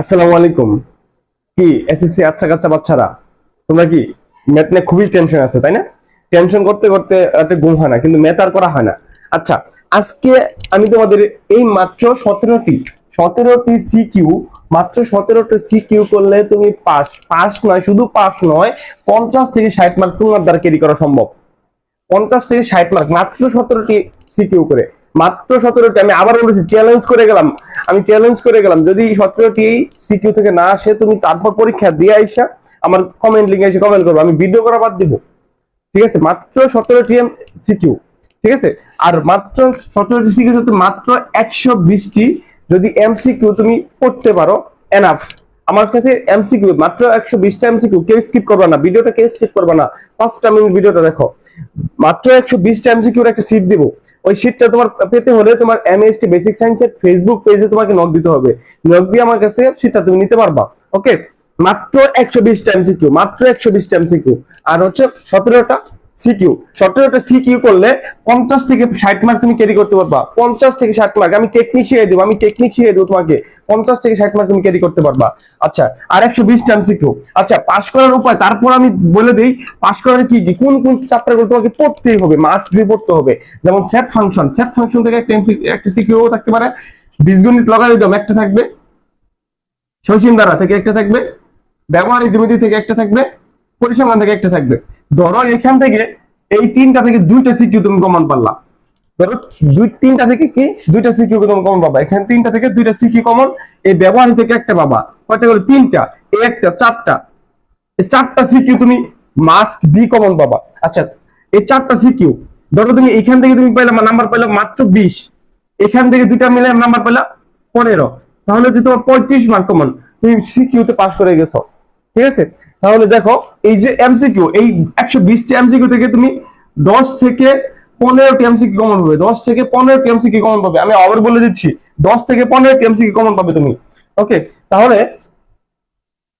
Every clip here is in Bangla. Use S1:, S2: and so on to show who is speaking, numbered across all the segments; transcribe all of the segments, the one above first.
S1: আসসালামু আলাইকুম। কি এসএসসি আচ্ছা কাচ্চা বাচ্চারা? তোমরা কি ম্যাথ নিয়ে খুবই টেনশন আছে, তাই না? টেনশন করতে করতে রাতে ঘুম হয় না, কিন্তু ম্যাথ আর করা হয় না। আচ্ছা আজকে আমি তোমাদের এই মাত্র সতেরোটি সতেরোটি সিকিউ মাত্র সতেরোটি সিকিউ করলে তুমি পাস পাস নয়, শুধু পাস নয়, পঞ্চাশ থেকে ষাট মার্ক তোমার দ্বারা ক্যারি করা সম্ভব। পঞ্চাশ থেকে ষাট মার্ক মাত্র সতেরোটি সিকিউ করে। মাত্র সতেরোটি, আমি আবার বলেছি চ্যালেঞ্জ করে গেলাম। আমি চ্যালেঞ্জ করে গেলাম। যদি সতেরোটি সিকিউ থেকে না আসে, তুমি তারপর পরীক্ষা দিয়ে আইসা আমার কমেন্ট লিঙ্কে এসে কমেন্ট করব। আমি ভিডিও করা বাদ দিব। ঠিক আছে? মাত্র সতেরোটি সিকিউ ঠিক আছে? আর মাত্র সতেরোটি সিকিউ মাত্র একশো বিশটি, যদি এমসিকিউ তুমি পড়তে পারো এনাফ আমার কাছে এমসিকিউ মাত্র একশো বিশটা এমসিকিউ কেউ স্কিপ করবে না। ভিডিওটা কেউ স্কিপ করবে না। পাঁচটা মিনিট ভিডিওটা দেখো। মাত্র একশো বিশটা এমসিকিউর একটা সিট দিব। ওই সিটটা তোমার পেতে হলে তোমার এমএসটি বেসিক সায়েন্সের ফেসবুক পেজে তোমাকে নক দিতে হবে। নক দিয়ে আমার কাছ থেকে সিটটা তুমি নিতে পারবা। ওকে মাত্র একশো বিশটা এমসিকিউ মাত্র একশো বিশটা এমসিকিউ আর হচ্ছে সতেরোটা সিকিউ সতেরোটা সিকিউ করলে পঞ্চাশ থেকে ষাট মার্ক তুমি ক্যারি করতে পারবা। পঞ্চাশ থেকে ষাট মার্ক আমি টেকনিক শিখিয়ে দেবো, আমি টেকনিক শিখিয়ে দেবো তোমাকে। পঞ্চাশ থেকে ষাট মার্ক তুমি ক্যারি করতে পারবা। আচ্ছা আর একশো বিশ টাইম সিকিউ আচ্ছা পাস করার উপায়, তারপর আমি বলে দিই পাস করার কি কি? কোন কোন চ্যাপ্টারগুলো তোমাকে পড়তেই হবে? মাস্ট বি পড়তে হবে। যেমন সেট ফাংশন সেট ফাংশন থেকে একটা সিকিউ থাকতে পারে। বীজগণিত লগাই দাম একটা থাকবে। শৈশিন দ্বারা থেকে একটা থাকবে। ব্যবহারিক জ্যামিতি থেকে একটা থাকবে। পরিসংখ্যান থেকে একটা থাকবে। ধরো এখান থেকে এই তিনটা থেকে দুইটা সিকিউ তুমি কমন পারলা। ধরো দুই, তিনটা থেকে কি? দুইটা সিকিউ তুমি কমন পাবা। এখানে তিনটা থেকে দুইটা সিকিউ কমন এই থেকে একটা পাবা। কয়টা করে? তিনটা, একটা, চারটা। চারটা সিকিউ তুমি মাস্ক বি কমন পাবা। আচ্ছা এই চারটা সিকিউ, ধরো তুমি এখান থেকে তুমি পাইলে নাম্বার পাইলে মাত্র বিশ। এখান থেকে দুইটা মিলে নাম্বার পেলা পনেরো। তাহলে তোমার পঁয়ত্রিশ মার্ক কমন তুমি সিকিউ তে পাস করে গেছো। ঠিক আছে? তাহলে দেখো, এই যে এমসিকিউ এই একশো বিশটি এমসিকিউ থেকে তুমি দশ থেকে পনেরোটি এমসিকিউ কমন পাবে। দশ থেকে পনেরোটি এমসিকিউ কমন পাবে। আমি আবার বলে দিচ্ছি, দশ থেকে পনেরোটি এমসিকিউ কমন পাবে তুমি। ওকে তাহলে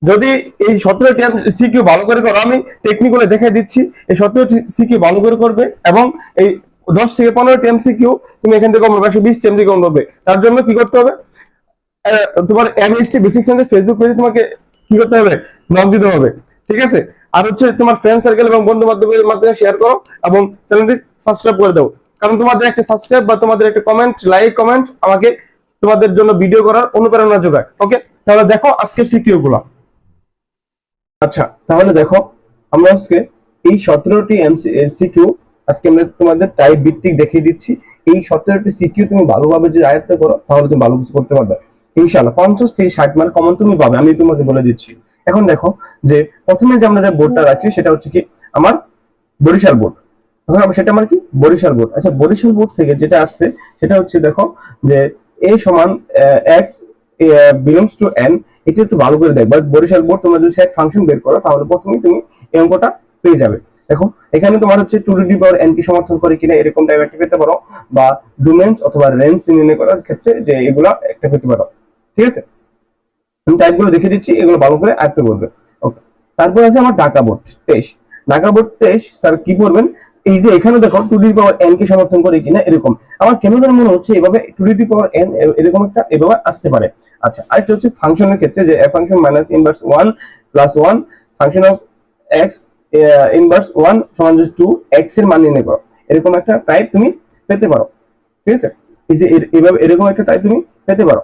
S1: যদি এই সতেরোটি সিকিউ ভালো করে করো, আমি টেকনিক্যালি দেখে দিচ্ছি। এই সতেরোটি সিকিউ ভালো করে করবে এবং এই দশ থেকে পনেরোটি এমসিকিউ তুমি এখান থেকে কমন পাবে, একশো বিশ এমসিকিউ কমন পাবে। তার জন্য কি করতে হবে? তোমার এমএসটি বেসিক সায়েন্সের ফেসবুক পেজে তোমাকে কি করতে হবে? নক দিতে হবে। ঠিক আছে? আর হচ্ছে তোমার ফ্রেন্ড সার্কেল এবং বন্ধু বান্ধবের মাধ্যমে শেয়ার করো এবং চ্যানেলটি সাবস্ক্রাইব করে দাও। কারণ তোমাদের একটা সাবস্ক্রাইব বা তোমাদের একটা কমেন্ট লাইক কমেন্ট আমাকে তোমাদের জন্য ভিডিও করার অনুপ্রেরণা যোগায়। ওকে তাহলে দেখো আজকের সিকিউ গুলো আচ্ছা তাহলে দেখো আমরা আজকে এই সতেরোটি সিকিউ আজকে আমরা তোমাদের টাইপ ভিত্তিক দেখিয়ে দিচ্ছি। এই সতেরোটি সিকিউ তুমি ভালোভাবে যদি আয়ত্ত করো, তাহলে তুমি ভালো কিছু করতে পারবে। ইনশাআল্লাহ, পঞ্চাশ থেকে ষাট মার্ক কমন তুমি পাবে, আমি তোমাকে বলে দিচ্ছি। এখন দেখো যে প্রথমে যে আমরা যে বোর্ডটা রাখছি, সেটা হচ্ছে কি আমার বরিশাল বোর্ড সেটা আমার কি? বরিশাল বোর্ড আচ্ছা বরিশাল বোর্ড থেকে যেটা আসছে, সেটা হচ্ছে দেখো যে এ সমান এক্স বিলংস টু এন এটা একটু ভালো করে বরিশাল বোর্ড তোমরা যদি সেট ফাংশন বের করো, তাহলে প্রথমে তুমি এই অঙ্কটা পেয়ে যাবে। দেখো, এখানে তোমার হচ্ছে টু ডি পাওয়ার এন কি সমর্থন করে কিনা, এরকম টাইপ একটা পেতে পারো, বা ডোমেন্স অথবা রেঞ্জ নির্ণয় করার ক্ষেত্রে যে এগুলা একটা পেতে পারো। ঠিক আছে? আমি টাইপগুলো দেখে দিচ্ছি, এগুলো ভালো করে আয়ত্ত করবে ওকে তারপর আছে আমার ঢাকা বোর্ড, তেইশ। ঢাকা বোর্ড, তেইশ, স্যার কি করবেন এই যে এখানে দেখো টু ডি পাওয়ার এন কে সমর্থন করে কিনা, এরকম। আমার কেন যেন মনে হচ্ছে এভাবে টু ডি পাওয়ার এন এরকম একটা এভাবে আসতে পারে। আচ্ছা আরেকটা হচ্ছে ফাংশনের ক্ষেত্রে যে F function minus inverse one plus one function of X inverse one সমান টু এক্সের মান নির্ণয় করো। এরকম একটা টাইপ তুমি পেতে পারো। ঠিক আছে? এই যে এভাবে এরকম একটা টাইপ তুমি পেতে পারো।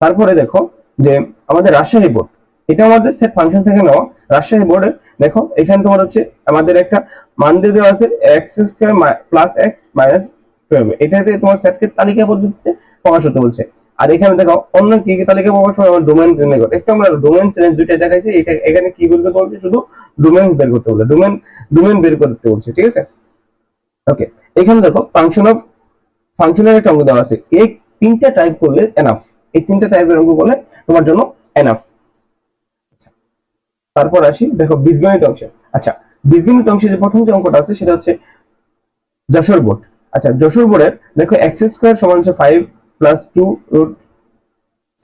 S1: তারপরে দেখো যে আমাদের রাজশাহী বোর্ড এটা আমাদের সেট ফাংশন থেকে নেওয়া রাজশাহী বোর্ডে দেখো, এখানে তোমার হচ্ছে আমাদের একটা মান দিয়ে দেওয়া আছে X square plus X minus twelve এটাতে তোমার সেটকে তালিকা পদ্ধতিতে প্রকাশ হতে বলছে। আর এখানে দেখো, অন্য কি কি তালিকা প্রকাশ হবে আমার ডোমেন নির্ণয় করতে একটু আমরা ডোমেন চ্যালেঞ্জ দুইটা দেখাইছি, এটা এখানে কি বলতে বলছে? শুধু ডোমেন বের করতে বলে ডোমেন ডোমেন বের করতে বলছে, ঠিক আছে? ওকে এখানে দেখো ফাংশন অফ ফাংশনের একটা অঙ্গ দেওয়া আছে। এই তিনটা টাইপ করলে এনাফ এই তিনটা টাইপের অঙ্ক করলে তোমার জন্য এনাফ তারপর আসি, দেখো বীজগণিত অংশে। আচ্ছা বীজগণিত অংশে যে প্রথম যে অঙ্কটা আছে সেটা হচ্ছে যশোর বোর্ড। আচ্ছা যশোর বোর্ডের দেখো এক্স স্কোয়ার সমান হচ্ছে five plus two root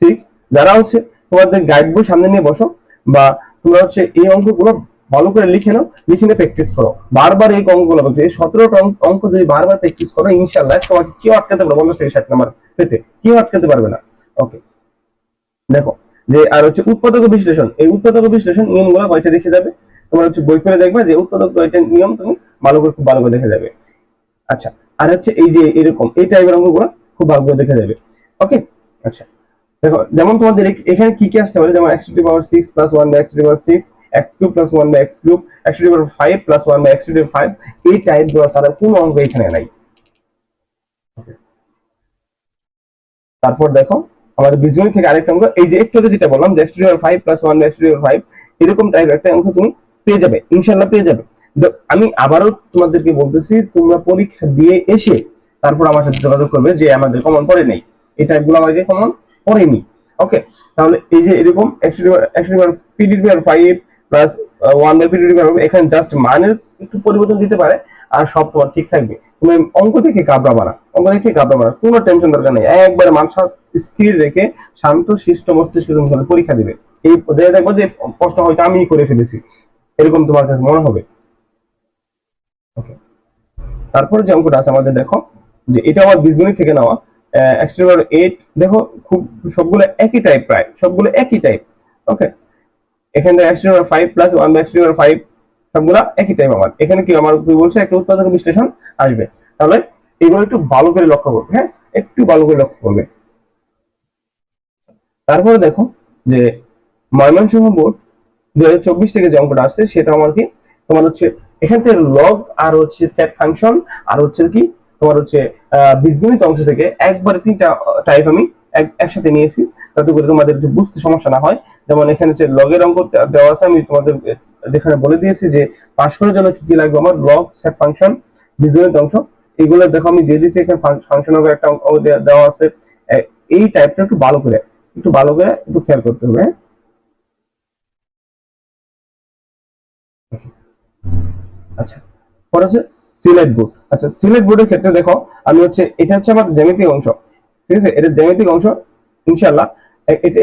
S1: six যারা হচ্ছে তোমাদের গাইড বই সামনে নিয়ে বসো, বা তোমরা হচ্ছে এই অঙ্কগুলো ভালো করে লিখে নাও, লিখে নিয়ে প্র্যাকটিস করো। বারবার এই অঙ্কগুলো প্র্যাকটিস এই সতেরোটা অঙ্ক যদি বারবার প্র্যাকটিস করো ইনশাল্লাহ তোমাকে কেউ আটকাতে পারবে পঞ্চাশ থেকে ষাট নাম্বার পেতে। কেউ আটকাতে পারবে না। ওকে দেখো, যে, আর হচ্ছে উৎপাদক বিশ্লেষণ, এই উৎপাদক বিশ্লেষণ নিয়মগুলো কয়টা দেখে যাবে? তোমার হচ্ছে বই করে দেখবে যে উৎপাদক কয়টা নিয়ম তুমি ভালো করে, খুব ভালো করে দেখে যাবে। আচ্ছা আর হচ্ছে এই যে এরকম, এই টাইপের অঙ্কগুলো খুব ভালো করে দেখে যাবে। ওকে আচ্ছা দেখো, যেমন তোমাদের এখানে কি কি আসতে পারে? যেমন X to power six plus one by X to power six X cube plus one by X cube X to power five plus one by X to five এই টাইপগুলো ছাড়া কোনো অঙ্ক এখানে নাই। তারপর দেখো আমাদের বীজগণিত থেকে আরেকটা অঙ্ক, এই যে একটু যেটা বললাম যে X to five plus one X to five এরকম টাইপের একটা অঙ্ক তুমি পেয়ে যাবে ইনশাল্লাহ পেয়ে যাবে। আমি আবারও তোমাদেরকে বলতেছি, তোমরা পরীক্ষা দিয়ে এসে তারপর আমার সাথে যোগাযোগ করবে যে আমাদের কমন পড়ে নেই। এই টাইপগুলো আমাকে কমন পড়েনি। ওকে তাহলে এই যে এরকম পিডিডি আর ফাইভ প্লাস ওয়ান বাই এখানে জাস্ট মানের একটু পরিবর্তন দিতে পারে, আর সব তোমার ঠিক থাকবে। তুমি অঙ্ক কাবড়াবা না, অঙ্ক কাবড়াবা না, কোনো টেনশন দরকার নেই। স্থির রেখে শান্ত, শিষ্ট তুমি পরীক্ষা দিবে। এই দেখে দেখব যে প্রশ্ন হয়তো আমি করে ফেলেছি। এরকম তোমার কাছে মনে হবে। ওকে তারপরে যে অঙ্কটা আছে আমাদের, দেখো, যে এটা আমার বীজগণিত থেকে নেওয়া। এক্সট্রিমার এইট দেখো, খুব সবগুলো একই টাইপ প্রায়, সবগুলো একই টাইপ ওকে এখানে একই টাইপ আমার। এখানে কি আমার কি বলছে? একটা উৎপাদক বিশ্লেষণ আসবে। তাহলে এগুলো একটু ভালো করে লক্ষ্য করবে হ্যাঁ? একটু ভালো করে লক্ষ্য করবে। তারপরে দেখো যে ময়মনসিংহ বোর্ড দুই হাজার চব্বিশ থেকে যে অঙ্কটা আসছে, সেটা আমার কি? তোমার হচ্ছে এখান থেকে লগ আর হচ্ছে সেট ফাংশন আর হচ্ছে কি? তোমার হচ্ছে বীজগণিত অংশ থেকে একবারে তিনটা টাইপ আমি একসাথে নিয়েছি। যাতে করে তোমাদের বুঝতে সমস্যা না হয়, যেমন এখানে যে লগের অঙ্ক দেওয়া আছে, আমি তোমাদের যেখানে বলে দিয়েছি যে পাশ করার জন্য কি কি লাগবে? আমার লগ সেট ফাংশন বীজগণিত অংশ এগুলো দেখো, আমি দিয়ে দিয়েছি এখানে ফাংশন একটা অঙ্ক দেওয়া আছে। এই টাইপটা একটু ভালো করে, একটু ভালো করে একটু খেয়াল করতে হবে হ্যাঁ? আচ্ছা পরে হচ্ছে সিলেট বোর্ড আচ্ছা সিলেট বোর্ডের ক্ষেত্রে দেখো, আমি হচ্ছে, এটা হচ্ছে আমার জ্যামিতিক অংশ। ঠিক আছে? এটা জ্যামিতিক অংশ ইনশাল্লাহ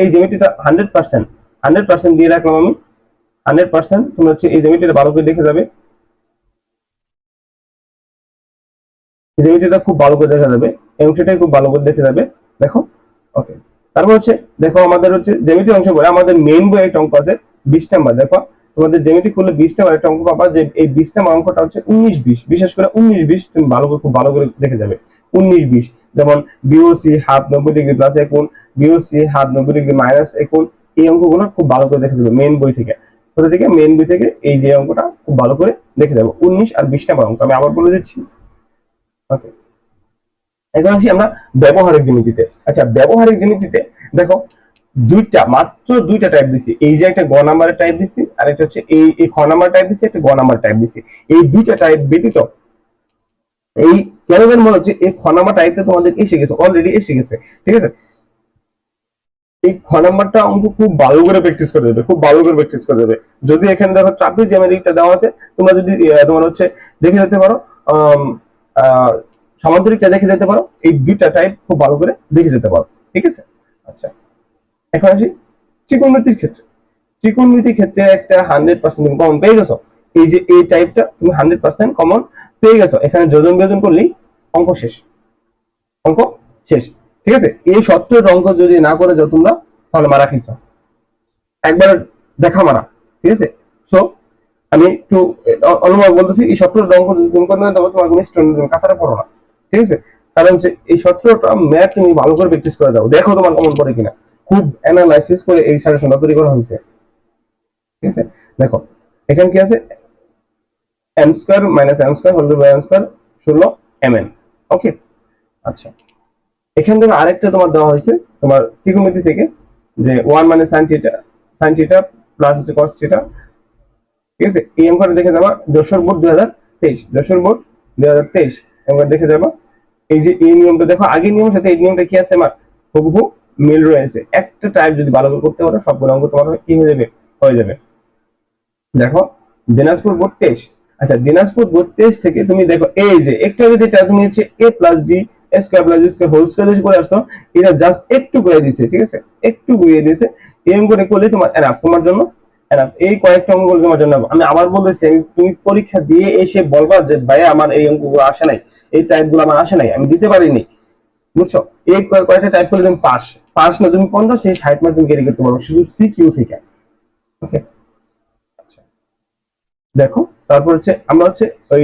S1: এই জ্যামিতিটা হান্ড্রেড পার্সেন্ট হান্ড্রেড পার্সেন্ট দিয়ে রাখলাম আমি। হান্ড্রেড পার্সেন্ট তুমি হচ্ছে এই জ্যামিতিটা ভালো করে দেখে যাবে। এই জ্যামিতিটা খুব ভালো করে দেখা যাবে। এই অংশটাই খুব ভালো করে দেখে যাবে। দেখো ওকে তারপর হচ্ছে, দেখো আমাদের হচ্ছে জ্যামিতিক অংশ পরে আমাদের মেইন বই একটা অঙ্ক আছে, বিশ নাম্বার। দেখো তোমাদের জ্যামিতি খুললে বিশ নাম্বার একটা অঙ্ক পাবা যে এই বিশ নাম্বার অঙ্কটা হচ্ছে উনিশ বিশ বিশেষ করে উনিশ বিশ তুমি ভালো করে খুব ভালো করে দেখে যাবে। উনিশ বিশ যেমন বিওসি হাফ নব্বই ডিগ্রি প্লাস একুন বিওসি হাফ নব্বই ডিগ্রি মাইনাস একুন, এই অঙ্কগুলো খুব ভালো করে দেখে যাবে মেইন বই থেকে। কোথা থেকে? মেইন বই থেকে এই যে অঙ্কটা খুব ভালো করে দেখে যাবে। উনিশ আর বিশ নাম্বার অঙ্ক। আমি আবার বলে দিচ্ছি। ওকে এখন আসি আমরা ব্যবহারিক জ্যামিতিতে। আচ্ছা ব্যবহারিক জ্যামিতিতে দেখো দুইটা, মাত্র দুইটা টাইপ দিছি। এই যে একটা গ নাম্বারের টাইপ দিছি, আর একটা হচ্ছে এই এই খ নাম্বার টাইপ দিছি, একটা গ নাম্বার টাইপ দিছি। এই দুইটা টাইপ ব্যতীত, এই কেন যেন মনে হচ্ছে এই খ নাম্বার টাইপটা তোমাদের এসে গেছে অলরেডি এসে গেছে, ঠিক আছে? এই খ নাম্বারটা অঙ্ক খুব ভালো করে প্র্যাকটিস করে দেবে, খুব ভালো করে প্র্যাকটিস করে দেবে। যদি এখানে দেখো ট্রাপিজ জ্যামিতিকটা দেওয়া আছে, তোমরা যদি তোমার হচ্ছে দেখে যেতে পারো সামান্তরিকটা দেখে যেতে পারো, এই দুইটা টাইপ খুব ভালো করে দেখে যেতে পারো, ঠিক আছে? আচ্ছা। এখন আসি ত্রিকোণমিতির ক্ষেত্রে। ত্রিকোণমিতির ক্ষেত্রে একটা হান্ড্রেড পার্সেন্ট তুমি কমন পেয়ে গেছো। এই যে এই টাইপটা তুমি হান্ড্রেড পার্সেন্ট কমন পেয়ে গেছো। এখানে যোজন বিয়োজন করলেই অঙ্ক শেষ। অঙ্ক শেষ। ঠিক আছে? এই সত্তর অঙ্ক যদি না করে যাও তোমরা, তাহলে মারা খাইছো একবার দেখা মারা। ঠিক আছে? সো আমি একটু অনুমান বলতেছি, এই সত্তর অঙ্ক যদি তুমি করবে তবে তোমার কোনো স্টুডেন্ট তুমি কাতারে পড়ো না। ঠিক আছে? কারণ হচ্ছে এই সত্তরটা ম্যাথ তুমি ভালো করে প্র্যাকটিস করে দাও। দেখো তোমার কমন পড়ে কিনা। খুব অ্যানালাইসিস করে এই সাজেশনটা তৈরি করা হয়েছে। ঠিক আছে? দেখো, এখানে কি আছে? M square minus M square whole by M square ষোলো এম এন ওকে আচ্ছা। এখান থেকে আরেকটা তোমার দেওয়া হয়েছে, তোমার ত্রিকোণমিতি থেকে, যে ওয়ান মানে sine theta sine theta plus হচ্ছে কস থিটা ঠিক আছে? এই অঙ্কটা দেখে যাবা, যশোর বোর্ড দুই হাজার তেইশ, যশোর বোর্ড দুই হাজার তেইশ অঙ্কটা দেখে যাবা। এই যে এই নিয়মটা, দেখো, আগের নিয়মের সাথে এই নিয়মটা কি আছে আমার হুবহু মিল রয়েছে, একটা টাইপ যদি ভালো করে করতে পারো, সবগুলো অঙ্ক তোমার কি হয়ে যাবে হয়ে যাবে। দেখো, দিনাজপুর বোর্ড তেইশ আচ্ছা দিনাজপুর বোর্ড তেইশ থেকে তুমি দেখো, এই যে, একটু আগে যেটা তুমি হচ্ছে A plus B square plus B whole square করে আসছো, এটা জাস্ট একটু দিছে, ঠিক আছে? একটু ঘুরিয়ে অঙ্কটা করলে তোমার এনাফ তোমার জন্য enough। এই কয়েকটা অঙ্কগুলো তোমার জন্য আমি আবার বলতেছি, আমি তুমি পরীক্ষা দিয়ে এসে বলবা যে ভাই আমার এই অঙ্কগুলো আসে নাই, এই টাইপগুলো আমার আসে নাই, আমি দিতে পারিনি। বুঝছ? এই কয়েকটা টাইপ করলে তুমি পাস পাস না তুমি পঞ্চাশ সেই ষাট মার্ক তুমি ক্যারি করতে পারো শুধু সি কিউ থেকে। ওকে আচ্ছা। দেখো, তারপর হচ্ছে আমরা হচ্ছে ওই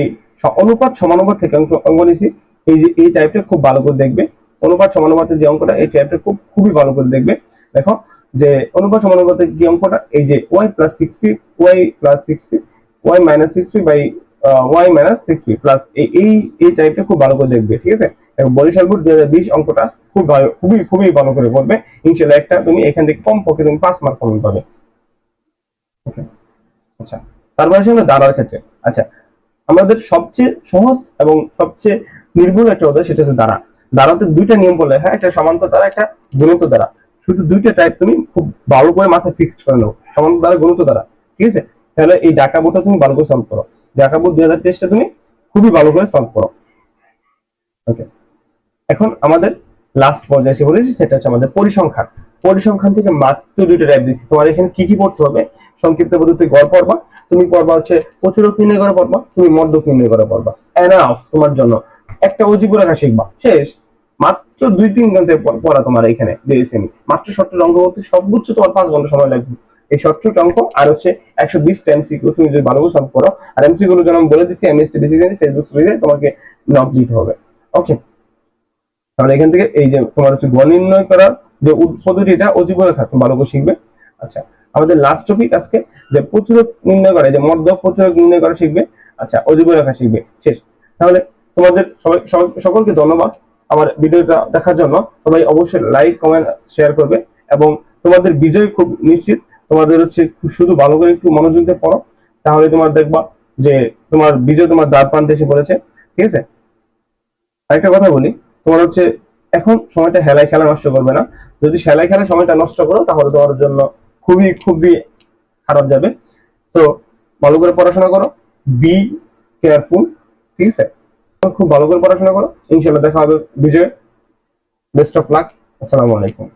S1: অনুপাত সমানুপাত থেকে অঙ্ক নিছি। এই যে, এই টাইপটা খুব ভালো করে দেখবে। অনুপাত সমানুপাতের যে অঙ্কটা, এই টাইপটা খুব, খুবই ভালো করে দেখবে। দেখো, যে অনুপাত সমানুপাতের যে অঙ্কটা, এই যে Y plus six P Y plus six P Y minus six P by Y minus six P plus এই এই টাইপটা খুব ভালো করে দেখবে, ঠিক আছে? বরিশাল বোর্ড দুই হাজার বিশ অঙ্কটা খুব খুবই খুবই ভালো করে করবে। ইনশাল্লাহ একটা তুমি এখান থেকে কম পক্ষে তুমি পাঁচ মার্ক কমন পাবে। ওকে আচ্ছা তারপরে আসি আমরা দাঁড়ার ক্ষেত্রে। আচ্ছা আমাদের সবচেয়ে সহজ এবং সবচেয়ে নির্ভুল একটা উদাহরণ সেটা হচ্ছে দাঁড়া। দাঁড়াতে দুইটা নিয়ম বলে হ্যাঁ একটা সমান্তর দ্বারা, একটা গুণিত দ্বারা। শুধু দুইটা টাইপ তুমি খুব ভালো করে মাথায় ফিক্সড করে নাও সমান্তর দ্বারা, গুণিত দ্বারা, ঠিক আছে? তাহলে এই ডাকা বোর্ডটা তুমি ভালো করে সলভ করো। বোর্ড দুই হাজার তেইশটা তুমি খুবই ভালো করে সলভ করো। ওকে এখন আমাদের লাস্ট পর্যায়ে এসে বলেছি, সেটা হচ্ছে আমাদের পরিসংখ্যান। পরিসংখ্যান থেকে মাত্র দুইটা টাইপ দিচ্ছি তোমার এখানে কি কি পড়তে হবে? সংক্ষিপ্ত পদ্ধতি গড় পড়বা। তুমি পড়বা হচ্ছে প্রচুরক নির্ণয় করে পড়বা। তুমি মধ্যক নির্ণয় করে পড়বা। এনাফ তোমার জন্য। একটা অজীব রেখা শিখবা। শেষ। মাত্র দুই তিন ঘণ্টা প- পড়া তোমার এখানে দিয়েছি আমি মাত্র সত্তর অঙ্ক করতে সর্বোচ্চ তোমার পাঁচ ঘণ্টা সময় লাগবে। এই সত্তর অঙ্ক, আর হচ্ছে একশো বিশ এমসিকিউ তুমি যদি ভালো সলভ করো আর এমসি গুলো যেন আমি বলে দিচ্ছি এমএসটি ডিসিশন ফেসবুক পেজে তোমাকে নক দিতে হবে। ওকে তাহলে এখান থেকে এই যে তোমার হচ্ছে গণ নির্ণয় করার যে পদ্ধতিটা অজীব রেখা তুমি ভালো করে শিখবে। আচ্ছা আমাদের লাস্ট টপিক আজকে, যে প্রচুরক নির্ণয় করে, যে মধ্যক প্রচুরক নির্ণয় করা শিখবে। আচ্ছা অজীব রেখা শিখবে। শেষ। তাহলে তোমাদের সবাই- সকলকে ধন্যবাদ আমার ভিডিওটা দেখার জন্য। সবাই অবশ্যই লাইক কমেন্ট শেয়ার করবে এবং তোমাদের বিজয় খুব নিশ্চিত। তোমাদের হচ্ছে শুধু ভালো করে একটু মনোযোগ দিয়ে পড়ো, তাহলে তোমার দেখবা যে তোমার বিজয় তোমার দ্বার প্রান্তে এসে পড়েছে, ঠিক আছে? আরেকটা কথা বলি, তোমার হচ্ছে এখন সময়টা হেলায় খেলা নষ্ট করবে না। যদি সেলাই খেলার সময়টা নষ্ট করো, তাহলে তোমার জন্য খুবই খুবই খারাপ যাবে। তো ভালো করে পড়াশোনা করো বি কেয়ারফুল ঠিক আছে? খুব ভালো করে পড়াশোনা করো ইনশাল্লাহ দেখা হবে বিজয়। বেস্ট অফ লাক আসসালামু আলাইকুম।